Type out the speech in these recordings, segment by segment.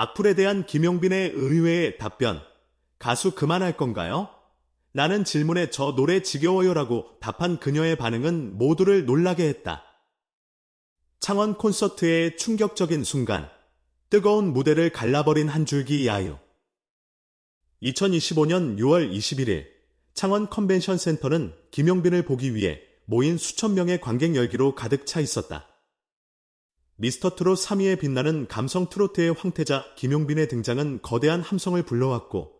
악플에 대한 김용빈의 의외의 답변. 가수 그만할 건가요? 나는 질문에 저 노래 지겨워요라고 답한 그녀의 반응은 모두를 놀라게 했다. 창원 콘서트의 충격적인 순간, 뜨거운 무대를 갈라버린 한 줄기 야유. 2025년 6월 21일, 창원 컨벤션 센터는 김용빈을 보기 위해 모인 수천 명의 관객 열기로 가득 차 있었다. 미스터 트롯 3위에 빛나는 감성 트로트의 황태자 김용빈의 등장은 거대한 함성을 불러왔고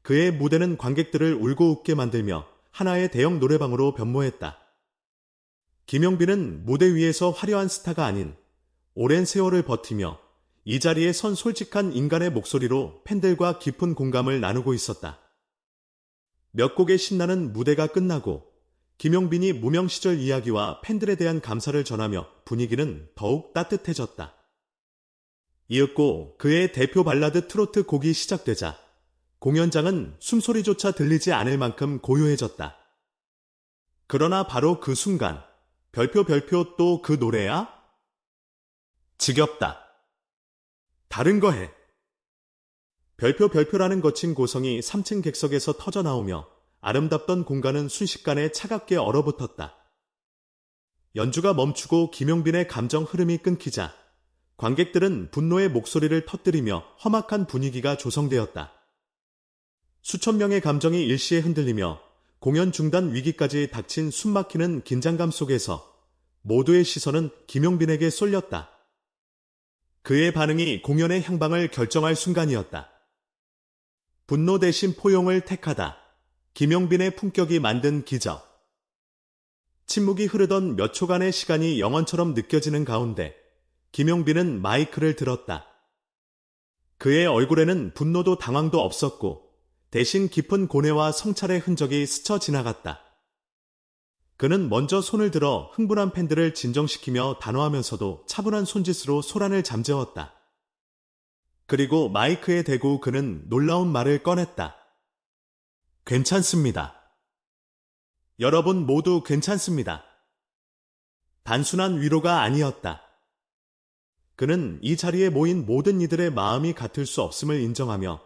그의 무대는 관객들을 울고 웃게 만들며 하나의 대형 노래방으로 변모했다. 김용빈은 무대 위에서 화려한 스타가 아닌 오랜 세월을 버티며 이 자리에 선 솔직한 인간의 목소리로 팬들과 깊은 공감을 나누고 있었다. 몇 곡의 신나는 무대가 끝나고 김용빈이 무명 시절 이야기와 팬들에 대한 감사를 전하며 분위기는 더욱 따뜻해졌다. 이었고 그의 대표 발라드 트로트 곡이 시작되자 공연장은 숨소리조차 들리지 않을 만큼 고요해졌다. 그러나 바로 그 순간 별표 별표 또 그 노래야? 지겹다. 다른 거 해. 별표 별표라는 거친 고성이 3층 객석에서 터져 나오며 아름답던 공간은 순식간에 차갑게 얼어붙었다. 연주가 멈추고 김용빈의 감정 흐름이 끊기자 관객들은 분노의 목소리를 터뜨리며 험악한 분위기가 조성되었다. 수천 명의 감정이 일시에 흔들리며 공연 중단 위기까지 닥친 숨막히는 긴장감 속에서 모두의 시선은 김용빈에게 쏠렸다. 그의 반응이 공연의 향방을 결정할 순간이었다. 분노 대신 포용을 택하다. 김용빈의 품격이 만든 기적. 침묵이 흐르던 몇 초간의 시간이 영원처럼 느껴지는 가운데 김용빈은 마이크를 들었다. 그의 얼굴에는 분노도 당황도 없었고 대신 깊은 고뇌와 성찰의 흔적이 스쳐 지나갔다. 그는 먼저 손을 들어 흥분한 팬들을 진정시키며 단호하면서도 차분한 손짓으로 소란을 잠재웠다. 그리고 마이크에 대고 그는 놀라운 말을 꺼냈다. 괜찮습니다. 여러분 모두 괜찮습니다. 단순한 위로가 아니었다. 그는 이 자리에 모인 모든 이들의 마음이 같을 수 없음을 인정하며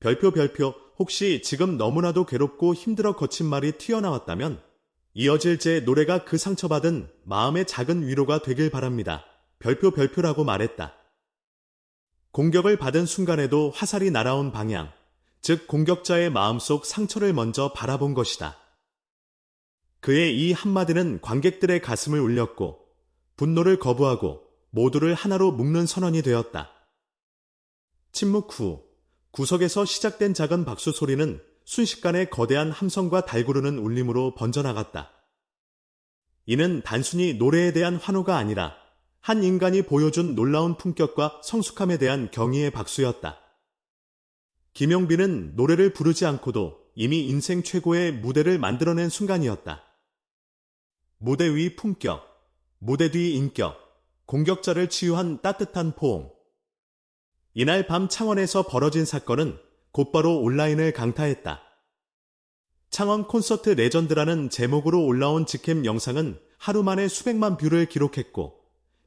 별표 별표 혹시 지금 너무나도 괴롭고 힘들어 거친 말이 튀어나왔다면 이어질 제 노래가 그 상처받은 마음의 작은 위로가 되길 바랍니다. 별표 별표라고 말했다. 공격을 받은 순간에도 화살이 날아온 방향, 즉 공격자의 마음속 상처를 먼저 바라본 것이다. 그의 이 한마디는 관객들의 가슴을 울렸고 분노를 거부하고 모두를 하나로 묶는 선언이 되었다. 침묵 후 구석에서 시작된 작은 박수 소리는 순식간에 거대한 함성과 달구르는 울림으로 번져나갔다. 이는 단순히 노래에 대한 환호가 아니라 한 인간이 보여준 놀라운 품격과 성숙함에 대한 경의의 박수였다. 김용빈은 노래를 부르지 않고도 이미 인생 최고의 무대를 만들어낸 순간이었다. 무대 위 품격, 무대 뒤 인격, 공격자를 치유한 따뜻한 포옹. 이날 밤 창원에서 벌어진 사건은 곧바로 온라인을 강타했다. 창원 콘서트 레전드라는 제목으로 올라온 직캠 영상은 하루 만에 수백만 뷰를 기록했고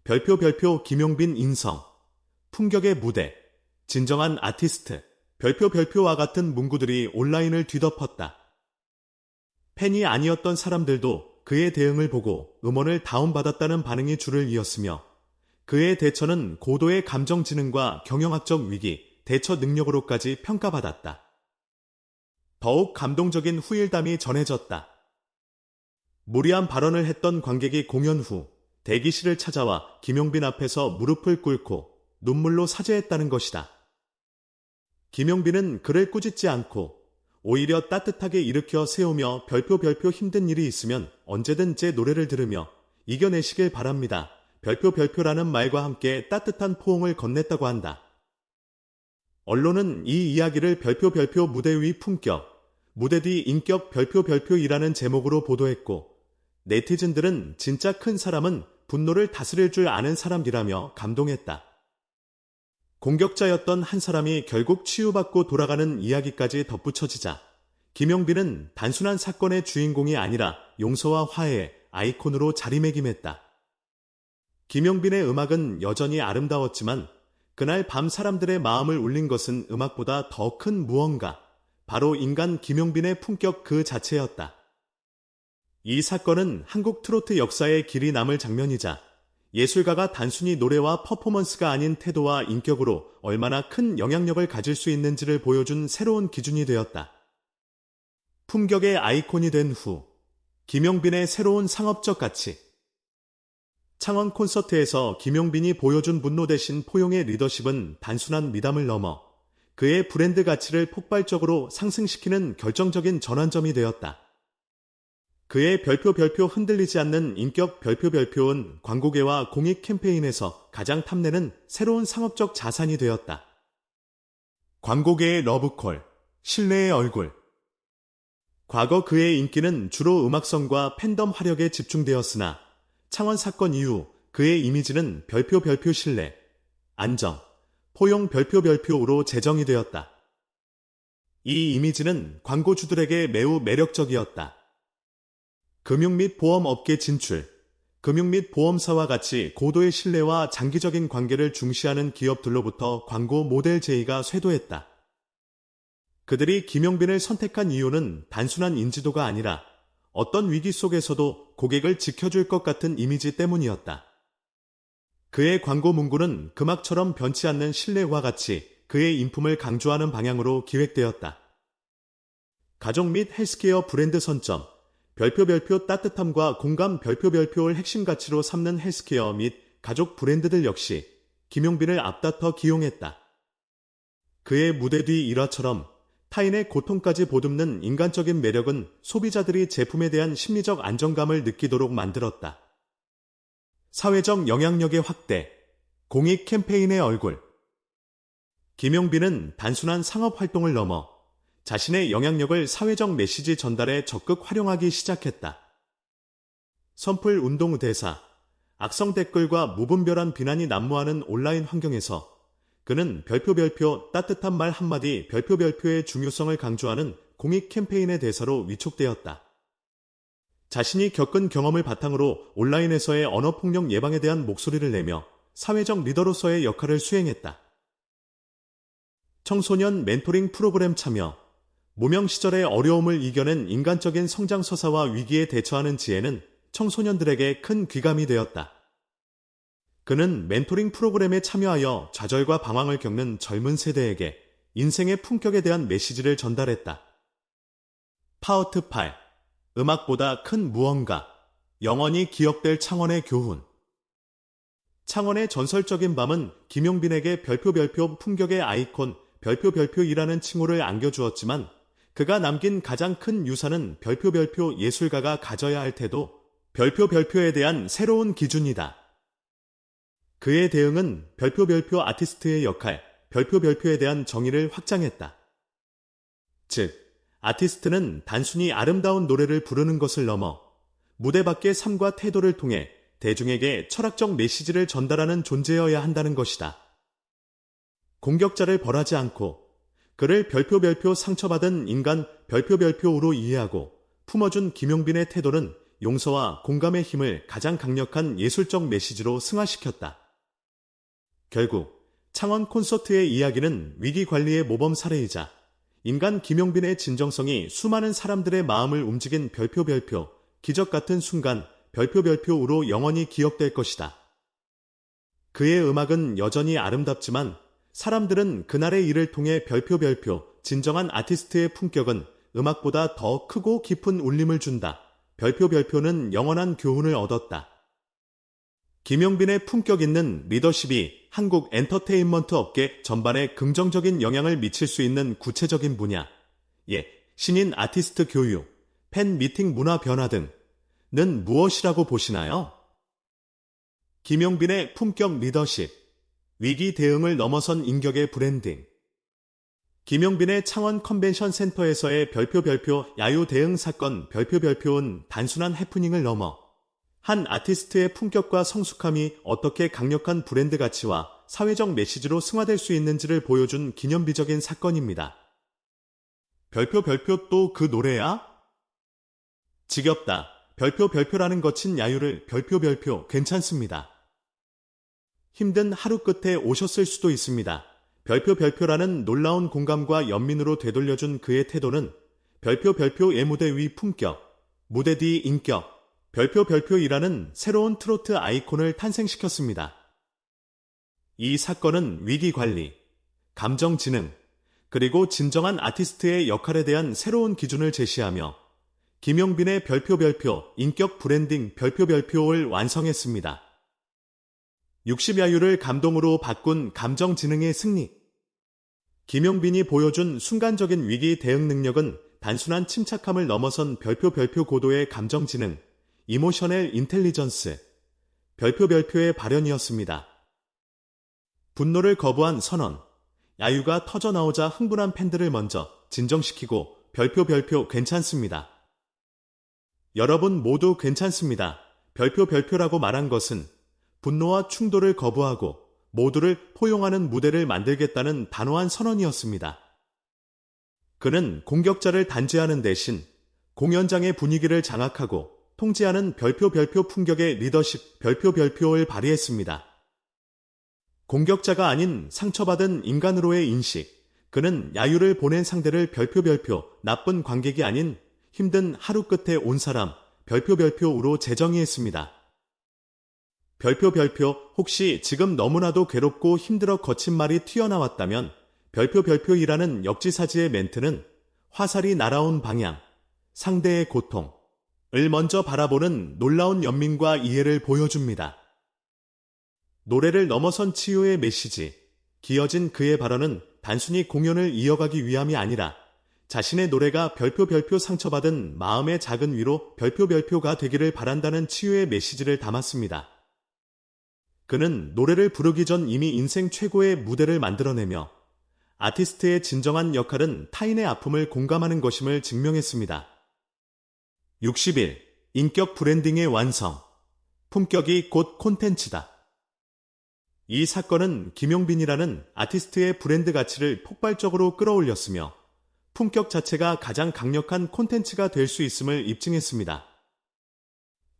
별표 별표 김용빈 인성, 풍격의 무대, 진정한 아티스트, 별표 별표와 같은 문구들이 온라인을 뒤덮었다. 팬이 아니었던 사람들도 그의 대응을 보고 음원을 다운받았다는 반응이 줄을 이었으며 그의 대처는 고도의 감정지능과 경영학적 위기, 대처 능력으로까지 평가받았다. 더욱 감동적인 후일담이 전해졌다. 무리한 발언을 했던 관객이 공연 후 대기실을 찾아와 김용빈 앞에서 무릎을 꿇고 눈물로 사죄했다는 것이다. 김용빈은 그를 꾸짖지 않고 오히려 따뜻하게 일으켜 세우며 별표 별표 힘든 일이 있으면 언제든 제 노래를 들으며 이겨내시길 바랍니다. 별표 별표라는 말과 함께 따뜻한 포옹을 건넸다고 한다. 언론은 이 이야기를 별표 별표 무대 위 품격, 무대 뒤 인격 별표 별표이라는 제목으로 보도했고 네티즌들은 진짜 큰 사람은 분노를 다스릴 줄 아는 사람이라며 감동했다. 공격자였던 한 사람이 결국 치유받고 돌아가는 이야기까지 덧붙여지자 김영빈은 단순한 사건의 주인공이 아니라 용서와 화해의 아이콘으로 자리매김했다. 김용빈의 음악은 여전히 아름다웠지만 그날 밤 사람들의 마음을 울린 것은 음악보다 더 큰 무언가, 바로 인간 김용빈의 품격 그 자체였다. 이 사건은 한국 트로트 역사에 길이 남을 장면이자 예술가가 단순히 노래와 퍼포먼스가 아닌 태도와 인격으로 얼마나 큰 영향력을 가질 수 있는지를 보여준 새로운 기준이 되었다. 품격의 아이콘이 된 후, 김용빈의 새로운 상업적 가치. 창원 콘서트에서 김용빈이 보여준 분노 대신 포용의 리더십은 단순한 미담을 넘어 그의 브랜드 가치를 폭발적으로 상승시키는 결정적인 전환점이 되었다. 그의 별표 별표 흔들리지 않는 인격 별표 별표는 광고계와 공익 캠페인에서 가장 탐내는 새로운 상업적 자산이 되었다. 광고계의 러브콜, 신뢰의 얼굴. 과거 그의 인기는 주로 음악성과 팬덤 화력에 집중되었으나 창원 사건 이후 그의 이미지는 별표 별표 신뢰, 안정, 포용 별표 별표로 재정이 되었다. 이 이미지는 광고주들에게 매우 매력적이었다. 금융 및 보험 업계 진출, 금융 및 보험사와 같이 고도의 신뢰와 장기적인 관계를 중시하는 기업들로부터 광고 모델 제의가 쇄도했다. 그들이 김용빈을 선택한 이유는 단순한 인지도가 아니라 어떤 위기 속에서도 고객을 지켜줄 것 같은 이미지 때문이었다. 그의 광고 문구는 금악처럼 변치 않는 신뢰와 같이 그의 인품을 강조하는 방향으로 기획되었다. 가족 및 헬스케어 브랜드 선점, 별표 별표 따뜻함과 공감 별표 별표를 핵심 가치로 삼는 헬스케어 및 가족 브랜드들 역시 김용빈을 앞다퉈 기용했다. 그의 무대 뒤 일화처럼 타인의 고통까지 보듬는 인간적인 매력은 소비자들이 제품에 대한 심리적 안정감을 느끼도록 만들었다. 사회적 영향력의 확대, 공익 캠페인의 얼굴. 김용빈은 단순한 상업 활동을 넘어 자신의 영향력을 사회적 메시지 전달에 적극 활용하기 시작했다. 선풀 운동 대사, 악성 댓글과 무분별한 비난이 난무하는 온라인 환경에서 그는 별표 별표 따뜻한 말 한마디 별표 별표의 중요성을 강조하는 공익 캠페인의 대사로 위촉되었다. 자신이 겪은 경험을 바탕으로 온라인에서의 언어폭력 예방에 대한 목소리를 내며 사회적 리더로서의 역할을 수행했다. 청소년 멘토링 프로그램 참여, 무명 시절의 어려움을 이겨낸 인간적인 성장 서사와 위기에 대처하는 지혜는 청소년들에게 큰 귀감이 되었다. 그는 멘토링 프로그램에 참여하여 좌절과 방황을 겪는 젊은 세대에게 인생의 품격에 대한 메시지를 전달했다. 파워트 8. 음악보다 큰 무언가. 영원히 기억될 창원의 교훈. 창원의 전설적인 밤은 김용빈에게 별표 별표 품격의 아이콘 별표 별표이라는 칭호를 안겨주었지만 그가 남긴 가장 큰 유산은 별표 별표 예술가가 가져야 할 태도, 별표 별표에 대한 새로운 기준이다. 그의 대응은 별표 별표 아티스트의 역할, 별표 별표에 대한 정의를 확장했다. 즉, 아티스트는 단순히 아름다운 노래를 부르는 것을 넘어 무대 밖의 삶과 태도를 통해 대중에게 철학적 메시지를 전달하는 존재여야 한다는 것이다. 공격자를 벌하지 않고 그를 별표 별표 상처받은 인간 별표 별표로 이해하고 품어준 김용빈의 태도는 용서와 공감의 힘을 가장 강력한 예술적 메시지로 승화시켰다. 결국 창원 콘서트의 이야기는 위기 관리의 모범 사례이자 인간 김용빈의 진정성이 수많은 사람들의 마음을 움직인 별표 별표, 기적 같은 순간 별표 별표로 영원히 기억될 것이다. 그의 음악은 여전히 아름답지만 사람들은 그날의 일을 통해 별표 별표, 진정한 아티스트의 품격은 음악보다 더 크고 깊은 울림을 준다. 별표 별표는 영원한 교훈을 얻었다. 김용빈의 품격 있는 리더십이 한국 엔터테인먼트 업계 전반에 긍정적인 영향을 미칠 수 있는 구체적인 분야, 예, 신인 아티스트 교육, 팬 미팅 문화 변화 등는 무엇이라고 보시나요? 김용빈의 품격 리더십, 위기 대응을 넘어선 인격의 브랜딩. 김용빈의 창원 컨벤션 센터에서의 별표 별표 야유 대응 사건 별표 별표는 단순한 해프닝을 넘어 한 아티스트의 품격과 성숙함이 어떻게 강력한 브랜드 가치와 사회적 메시지로 승화될 수 있는지를 보여준 기념비적인 사건입니다. 별표 별표 또 그 노래야? 지겹다. 별표 별표라는 거친 야유를 별표 별표 괜찮습니다. 힘든 하루 끝에 오셨을 수도 있습니다. 별표 별표라는 놀라운 공감과 연민으로 되돌려준 그의 태도는 별표 별표의 무대 위 품격, 무대 뒤 인격, 별표 별표이라는 새로운 트로트 아이콘을 탄생시켰습니다. 이 사건은 위기 관리, 감정 지능, 그리고 진정한 아티스트의 역할에 대한 새로운 기준을 제시하며 김용빈의 별표 별표 인격 브랜딩 별표 별표를 완성했습니다. 60야유를 감동으로 바꾼 감정 지능의 승리. 김용빈이 보여준 순간적인 위기 대응 능력은 단순한 침착함을 넘어선 별표 별표 고도의 감정 지능, 이모셔널 인텔리전스, 별표 별표의 발현이었습니다. 분노를 거부한 선언, 야유가 터져 나오자 흥분한 팬들을 먼저 진정시키고 별표 별표 괜찮습니다. 여러분 모두 괜찮습니다. 별표 별표라고 말한 것은 분노와 충돌을 거부하고 모두를 포용하는 무대를 만들겠다는 단호한 선언이었습니다. 그는 공격자를 단죄하는 대신 공연장의 분위기를 장악하고 통제하는 별표 별표 풍격의 리더십 별표 별표를 발휘했습니다. 공격자가 아닌 상처받은 인간으로의 인식. 그는 야유를 보낸 상대를 별표 별표, 나쁜 관객이 아닌 힘든 하루 끝에 온 사람, 별표 별표로 재정의했습니다. 별표 별표, 혹시 지금 너무나도 괴롭고 힘들어 거친 말이 튀어나왔다면 별표 별표이라는 역지사지의 멘트는 화살이 날아온 방향, 상대의 고통을 먼저 바라보는 놀라운 연민과 이해를 보여줍니다. 노래를 넘어선 치유의 메시지, 기어진 그의 발언은 단순히 공연을 이어가기 위함이 아니라 자신의 노래가 별표 별표 상처받은 마음의 작은 위로 별표 별표가 되기를 바란다는 치유의 메시지를 담았습니다. 그는 노래를 부르기 전 이미 인생 최고의 무대를 만들어내며 아티스트의 진정한 역할은 타인의 아픔을 공감하는 것임을 증명했습니다. 60일 인격 브랜딩의 완성 품격이 곧 콘텐츠다. 이 사건은 김용빈이라는 아티스트의 브랜드 가치를 폭발적으로 끌어올렸으며 품격 자체가 가장 강력한 콘텐츠가 될 수 있음을 입증했습니다.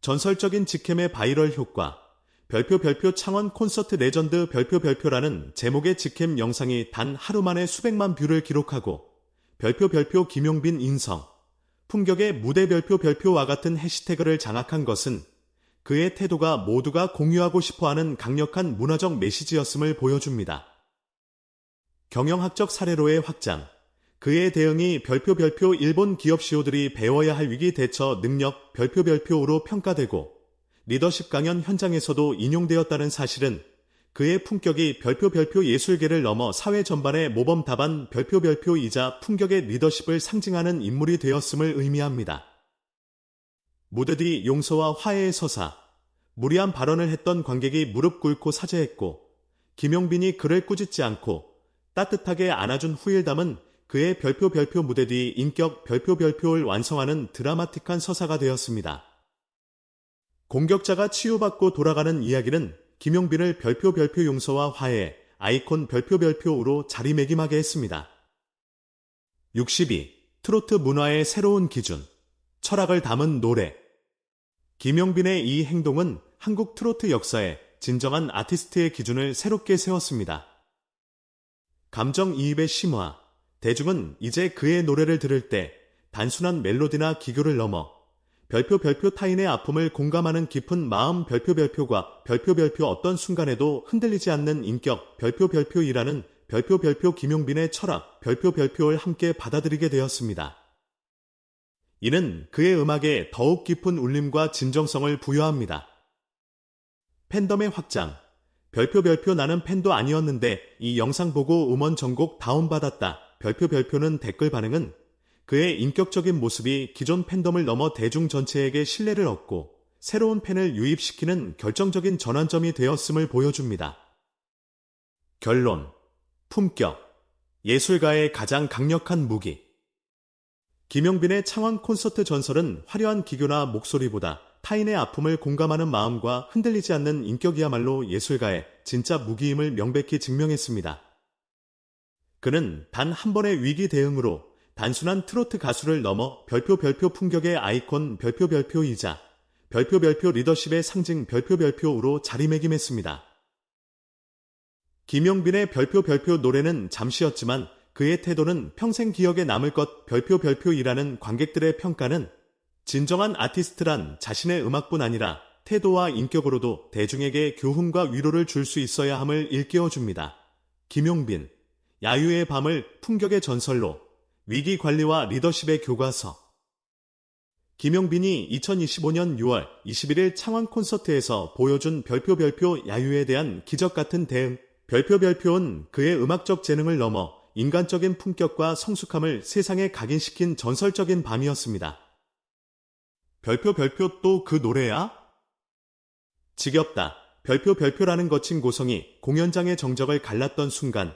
전설적인 직캠의 바이럴 효과, 별표 별표 창원 콘서트 레전드 별표 별표라는 제목의 직캠 영상이 단 하루 만에 수백만 뷰를 기록하고 별표 별표 김용빈 인성, 품격의 무대 별표 별표와 같은 해시태그를 장악한 것은 그의 태도가 모두가 공유하고 싶어하는 강력한 문화적 메시지였음을 보여줍니다. 경영학적 사례로의 확장 그의 대응이 별표 별표 일본 기업 CEO들이 배워야 할 위기 대처 능력 별표 별표로 평가되고 리더십 강연 현장에서도 인용되었다는 사실은 그의 품격이 별표 별표 예술계를 넘어 사회 전반의 모범 답안 별표 별표이자 품격의 리더십을 상징하는 인물이 되었음을 의미합니다. 무대 뒤 용서와 화해의 서사, 무리한 발언을 했던 관객이 무릎 꿇고 사죄했고, 김용빈이 그를 꾸짖지 않고 따뜻하게 안아준 후일담은 그의 별표 별표 무대 뒤 인격 별표 별표를 완성하는 드라마틱한 서사가 되었습니다. 공격자가 치유받고 돌아가는 이야기는 김용빈을 별표 별표 용서와 화해, 아이콘 별표 별표로 자리매김하게 했습니다. 62. 트로트 문화의 새로운 기준. 철학을 담은 노래. 김용빈의 이 행동은 한국 트로트 역사에 진정한 아티스트의 기준을 새롭게 세웠습니다. 감정 이입의 심화. 대중은 이제 그의 노래를 들을 때 단순한 멜로디나 기교를 넘어 별표 별표 타인의 아픔을 공감하는 깊은 마음 별표 별표과 별표 별표 어떤 순간에도 흔들리지 않는 인격 별표 별표이라는 별표 별표 김용빈의 철학 별표 별표를 함께 받아들이게 되었습니다. 이는 그의 음악에 더욱 깊은 울림과 진정성을 부여합니다. 팬덤의 확장. 별표 별표 나는 팬도 아니었는데 이 영상 보고 음원 전곡 다운받았다. 별표 별표는 댓글 반응은 그의 인격적인 모습이 기존 팬덤을 넘어 대중 전체에게 신뢰를 얻고 새로운 팬을 유입시키는 결정적인 전환점이 되었음을 보여줍니다. 결론. 품격. 예술가의 가장 강력한 무기. 김용빈의 창원 콘서트 전설은 화려한 기교나 목소리보다 타인의 아픔을 공감하는 마음과 흔들리지 않는 인격이야말로 예술가의 진짜 무기임을 명백히 증명했습니다. 그는 단 한 번의 위기 대응으로 단순한 트로트 가수를 넘어 별표 별표 풍격의 아이콘 별표 별표이자 별표 별표 리더십의 상징 별표 별표로 자리매김했습니다. 김용빈의 별표 별표 노래는 잠시였지만 그의 태도는 평생 기억에 남을 것 별표 별표이라는 관객들의 평가는 진정한 아티스트란 자신의 음악뿐 아니라 태도와 인격으로도 대중에게 교훈과 위로를 줄 수 있어야 함을 일깨워 줍니다. 김용빈, 야유의 밤을 풍격의 전설로 위기 관리와 리더십의 교과서. 김용빈이 2025년 6월 21일 창원 콘서트에서 보여준 별표 별표 야유에 대한 기적 같은 대응. 별표 별표는 그의 음악적 재능을 넘어 인간적인 품격과 성숙함을 세상에 각인시킨 전설적인 밤이었습니다. 별표 별표 또 그 노래야? 지겹다. 별표 별표라는 거친 고성이 공연장의 정적을 갈랐던 순간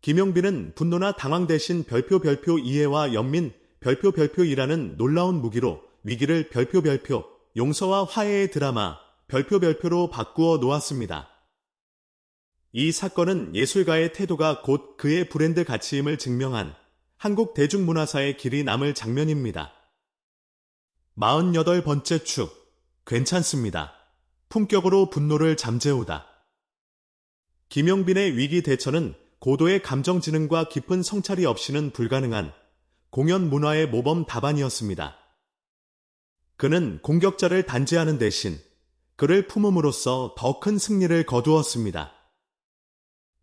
김용빈은 분노나 당황 대신 별표 별표 이해와 연민 별표 별표이라는 놀라운 무기로 위기를 별표 별표 용서와 화해의 드라마 별표 별표로 바꾸어 놓았습니다. 이 사건은 예술가의 태도가 곧 그의 브랜드 가치임을 증명한 한국 대중문화사의 길이 남을 장면입니다. 48번째 축. 괜찮습니다. 품격으로 분노를 잠재우다. 김용빈의 위기 대처는 고도의 감정지능과 깊은 성찰이 없이는 불가능한 공연 문화의 모범 답안이었습니다. 그는 공격자를 단죄하는 대신 그를 품음으로써 더 큰 승리를 거두었습니다.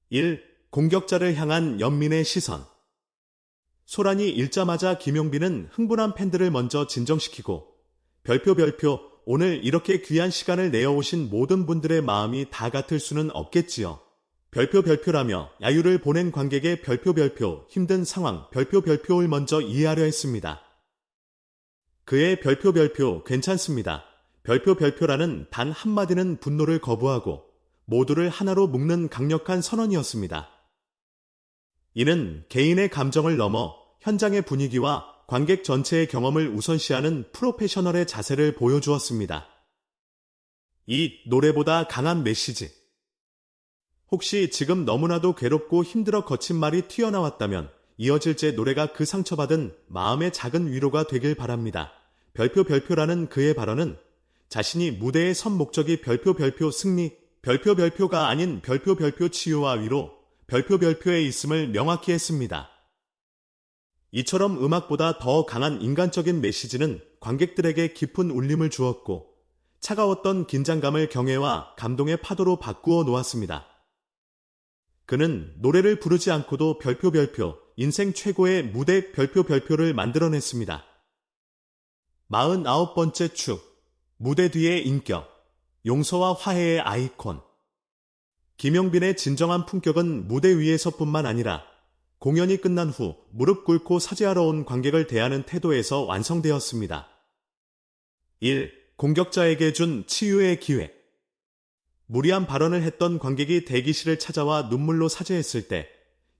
1. 공격자를 향한 연민의 시선. 소란이 일자마자 김용빈은 흥분한 팬들을 먼저 진정시키고 별표 별표 오늘 이렇게 귀한 시간을 내어오신 모든 분들의 마음이 다 같을 수는 없겠지요. 별표 별표라며 야유를 보낸 관객의 별표 별표 힘든 상황 별표 별표를 먼저 이해하려 했습니다. 그의 별표 별표 괜찮습니다. 별표 별표라는 단 한마디는 분노를 거부하고 모두를 하나로 묶는 강력한 선언이었습니다. 이는 개인의 감정을 넘어 현장의 분위기와 관객 전체의 경험을 우선시하는 프로페셔널의 자세를 보여주었습니다. 이 노래보다 강한 메시지. 혹시 지금 너무나도 괴롭고 힘들어 거친 말이 튀어나왔다면 이어질 제 노래가 그 상처받은 마음의 작은 위로가 되길 바랍니다. 별표 별표라는 그의 발언은 자신이 무대에 선 목적이 별표 별표 승리, 별표 별표가 아닌 별표 별표 치유와 위로, 별표 별표에 있음을 명확히 했습니다. 이처럼 음악보다 더 강한 인간적인 메시지는 관객들에게 깊은 울림을 주었고 차가웠던 긴장감을 경애와 감동의 파도로 바꾸어 놓았습니다. 그는 노래를 부르지 않고도 별표 별표, 인생 최고의 무대 별표 별표를 만들어냈습니다. 49번째 축, 무대 뒤의 인격, 용서와 화해의 아이콘. 김영빈의 진정한 품격은 무대 위에서뿐만 아니라 공연이 끝난 후 무릎 꿇고 사죄하러 온 관객을 대하는 태도에서 완성되었습니다. 1. 공격자에게 준 치유의 기회. 무리한 발언을 했던 관객이 대기실을 찾아와 눈물로 사죄했을 때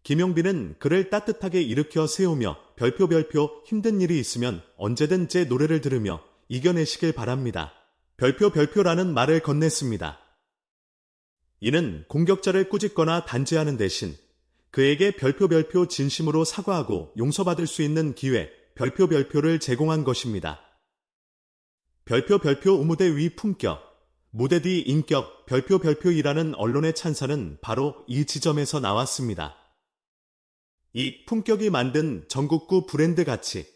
김용빈은 그를 따뜻하게 일으켜 세우며 별표 별표 힘든 일이 있으면 언제든 제 노래를 들으며 이겨내시길 바랍니다. 별표 별표라는 말을 건넸습니다. 이는 공격자를 꾸짖거나 단죄하는 대신 그에게 별표 별표 진심으로 사과하고 용서받을 수 있는 기회, 별표 별표를 제공한 것입니다. 별표 별표 우무대 위 품격, 무대 뒤 인격, 별표 별표이라는 언론의 찬사는 바로 이 지점에서 나왔습니다. 이 품격이 만든 전국구 브랜드 가치.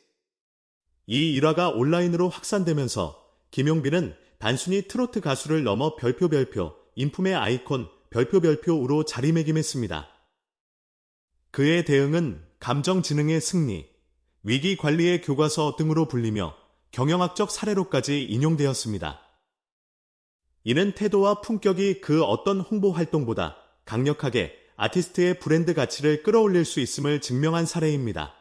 이 일화가 온라인으로 확산되면서 김용빈은 단순히 트로트 가수를 넘어 별표 별표, 인품의 아이콘, 별표 별표로 자리매김했습니다. 그의 대응은 감정지능의 승리, 위기 관리의 교과서 등으로 불리며 경영학적 사례로까지 인용되었습니다. 이는 태도와 품격이 그 어떤 홍보 활동보다 강력하게 아티스트의 브랜드 가치를 끌어올릴 수 있음을 증명한 사례입니다.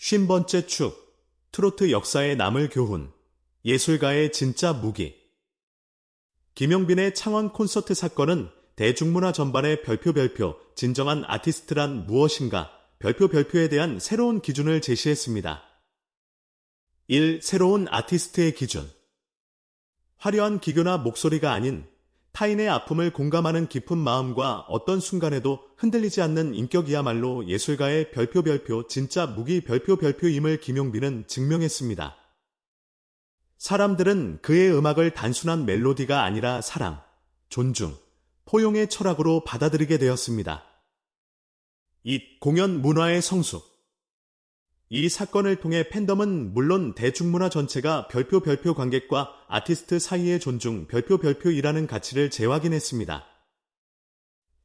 50번째 축, 트로트 역사에 남을 교훈, 예술가의 진짜 무기. 김용빈의 창원 콘서트 사건은 대중문화 전반의 별표 별표, 진정한 아티스트란 무엇인가, 별표 별표에 대한 새로운 기준을 제시했습니다. 1. 새로운 아티스트의 기준. 화려한 기교나 목소리가 아닌 타인의 아픔을 공감하는 깊은 마음과 어떤 순간에도 흔들리지 않는 인격이야말로 예술가의 별표 별표 진짜 무기 별표 별표임을 김용빈은 증명했습니다. 사람들은 그의 음악을 단순한 멜로디가 아니라 사랑, 존중, 포용의 철학으로 받아들이게 되었습니다. 이 공연 문화의 성수. 이 사건을 통해 팬덤은 물론 대중문화 전체가 별표 별표 관객과 아티스트 사이의 존중 별표 별표이라는 가치를 재확인했습니다.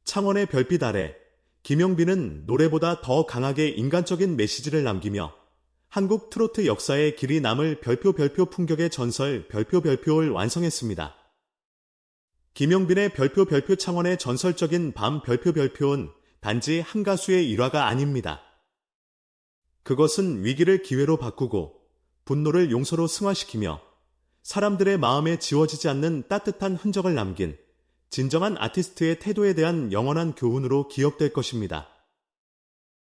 창원의 별빛 아래 김영빈은 노래보다 더 강하게 인간적인 메시지를 남기며 한국 트로트 역사의 길이 남을 별표 별표 풍격의 전설 별표 별표를 완성했습니다. 김영빈의 별표 별표 창원의 전설적인 밤 별표 별표는 단지 한 가수의 일화가 아닙니다. 그것은 위기를 기회로 바꾸고 분노를 용서로 승화시키며 사람들의 마음에 지워지지 않는 따뜻한 흔적을 남긴 진정한 아티스트의 태도에 대한 영원한 교훈으로 기억될 것입니다.